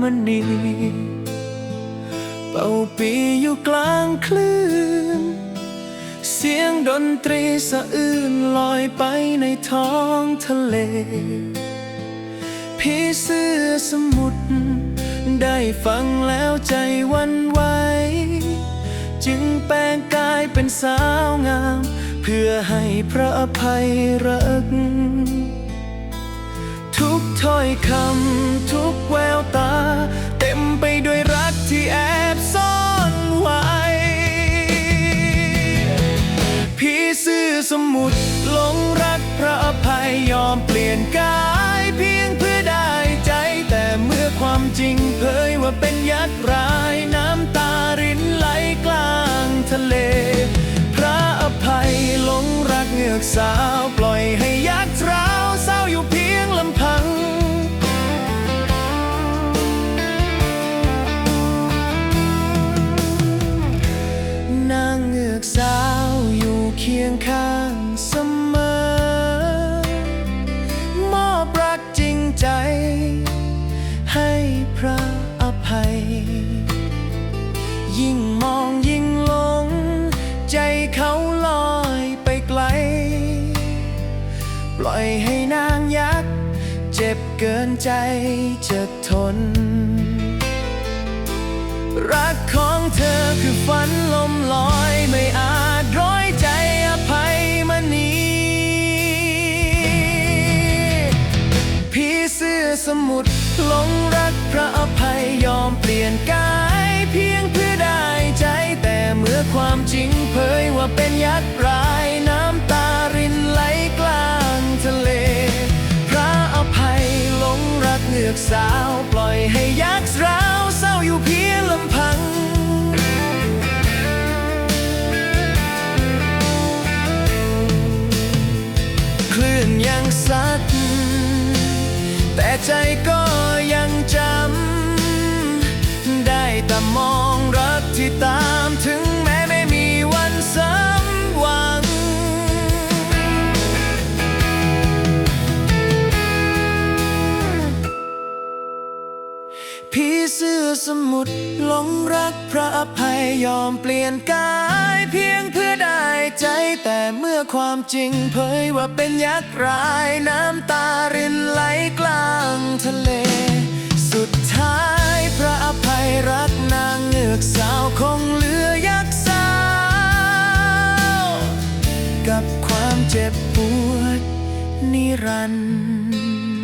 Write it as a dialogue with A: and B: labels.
A: มันนีเป่าปีอยู่กลางคลื่น เสียงดนตรีสะอื้นลอยไปในท้องทะเล พี่เสื้อสมุทรได้ฟังแล้วใจวันไหวจึงแปลงกายเป็นสาวงาม เพื่อให้พระอภัยรัก ทุกถ้อยคำ มุทรหลงรักพระอภัยยอมเปลี่ยนกายเพียงเพื่อได้ใจ แต่เมื่อความจริงเผยว่าเป็นยักษ์ร้ายน้ำตารินไหลกลางทะเล พระอภัยหลงรักเงือกสาวปล่อยให้ยักษ์ร้าวเศร้าอยู่เพียงลำพังนางเงือกสาวางยักษ์ เจ็บเกินใจจะทน รักของเธอคือฝันลมลอยไม่อาจร้อยใจอภัยมณีพี่เสื้อสมุทรหลงรักพระอภัยยอมเปลี่ยนกาย เพียงเพื่อได้ใจแต่เมื่อความจริงเผยว่าเป็นยักษ ใจก็ยังจำ ได้แต่มองรักที่ตามถึงแม้ไม่มีวันสมหวังพี่เสื้อสมุทรหลงรักพระอภัยยอมเปลี่ยนกายเพียงเพื่อได้ใจแต่เมื่อความจริงเผยว่าเป็นยักษ์ร้ายน้ำตารินไหลกล ทะเล สุดท้ายพระอภัยรักนางเงือกสาวคงเหลือยักษ์สาว กับความเจ็บปวดนิรันดร์